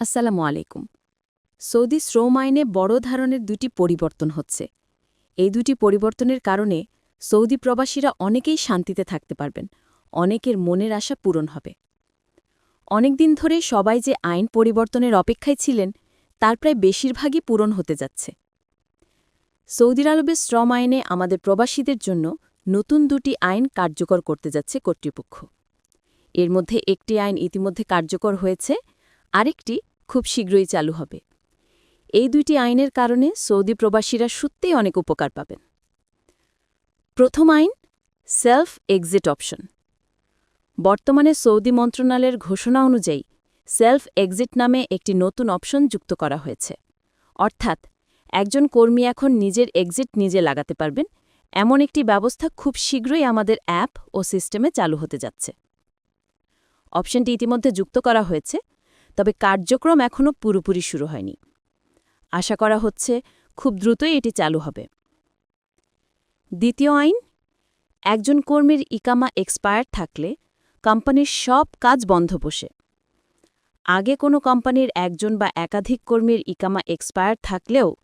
আসসালামু আলাইকুম। সৌদি শ্রম আইনে বড় ধরনের দুটি পরিবর্তন হচ্ছে। এই দুটি পরিবর্তনের কারণে সৌদি প্রবাসীরা অনেকেই শান্তিতে থাকতে পারবেন, অনেকের মনের আশা পূরণ হবে। অনেকদিন ধরে সবাই যে আইন পরিবর্তনের অপেক্ষায় ছিলেন, তার প্রায় বেশিরভাগই পূরণ হতে যাচ্ছে। সৌদি আরবের শ্রম আইনে আমাদের প্রবাসীদের জন্য নতুন দুটি আইন কার্যকর করতে যাচ্ছে কর্তৃপক্ষ। এর মধ্যে একটি আইন ইতিমধ্যে কার্যকর হয়েছে, আরেকটি খুব শীঘ্রই চালু হবে। এই দুইটি আইনের কারণে সৌদি প্রবাসীরা সত্যিই অনেক উপকার পাবেন। প্রথম আইন, সেলফ এক্সিট অপশন। বর্তমানে সৌদি মন্ত্রণালয়ের ঘোষণা অনুযায়ী সেলফ এক্সিট নামে একটি নতুন অপশন যুক্ত করা হয়েছে। অর্থাৎ, একজন কর্মী এখন নিজের এক্সিট নিজে লাগাতে পারবেন। এমন একটি ব্যবস্থা খুব শীঘ্রই আমাদের অ্যাপ ও সিস্টেমে চালু হতে যাচ্ছে। অপশনটি ইতিমধ্যে যুক্ত করা হয়েছে। তবে কার্যক্রম এখনও পুরোপুরি শুরু হয়নি। আশা করা হচ্ছে খুব দ্রুতই এটি চালু হবে। দ্বিতীয় আইন, একজন কর্মীর ইকামা এক্সপায়ার থাকলে কোম্পানির সব কাজ বন্ধ বসে। আগে কোনো কোম্পানির একজন বা একাধিক কর্মীর ইকামা এক্সপায়ার থাকলেও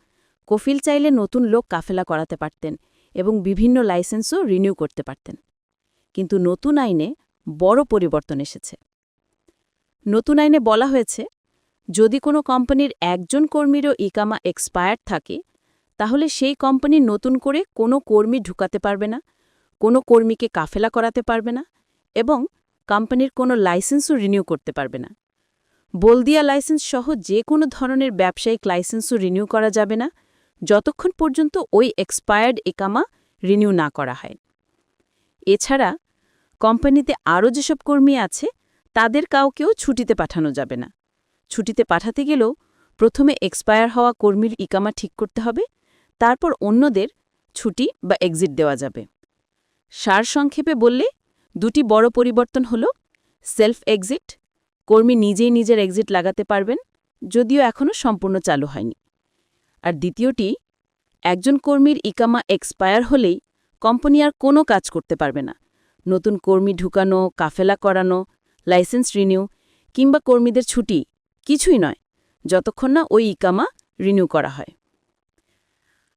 কফিল চাইলে নতুন লোক কাফেলা করাতে পারতেন এবং বিভিন্ন লাইসেন্সও রিনিউ করতে পারতেন। কিন্তু নতুন আইনে বড় পরিবর্তন এসেছে। নতুন আইনে বলা হয়েছে, যদি কোনো কোম্পানির একজন কর্মীরও ইকামা এক্সপায়ার থাকে, তাহলে সেই কোম্পানি নতুন করে কোনো কর্মী ঢুকাতে পারবে না, কোনো কর্মীকে কাফেলা করাতে পারবে না এবং কোম্পানির কোনো লাইসেন্সও রিনিউ করতে পারবে না। বলদিয়া লাইসেন্স সহ যে কোনো ধরনের ব্যবসায়িক লাইসেন্সও রিনিউ করা যাবে না, যতক্ষণ পর্যন্ত ওই এক্সপায়ার্ড একামা রিনিউ না করা হয়। এছাড়া কোম্পানিতে আরও যেসব কর্মী আছে তাদের কাউকেও ছুটিতে পাঠানো যাবে না। ছুটিতে পাঠাতে গেলেও প্রথমে এক্সপায়ার হওয়া কর্মীর ইকামা ঠিক করতে হবে, তারপর অন্যদের ছুটি বা এক্সিট দেওয়া যাবে। সারসংক্ষেপে বললে, দুটি বড় পরিবর্তন হল সেলফ এক্সিট কর্মী নিজেই নিজের এক্সিট লাগাতে পারবেন, যদিও এখনও সম্পূর্ণ চালু হয়নি। আর দ্বিতীয়টি, একজন কর্মীর ইকামা এক্সপায়ার হলেই কোম্পানি আর কোনো কাজ করতে পারবে না। নতুন কর্মী ঢুকানো, কাফেলা করানো লাইসেন্স রিনিউ কিংবা কর্মীদের ছুটি, কিছুই নয়, যতক্ষণ না ওই ইকামা রিনিউ করা হয়।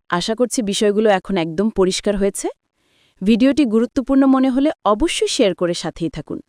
আশা করছি বিষয়গুলো এখন একদম পরিষ্কার হয়েছে। ভিডিওটি গুরুত্বপূর্ণ মনে হলে অবশ্যই শেয়ার করে সাথেই থাকুন।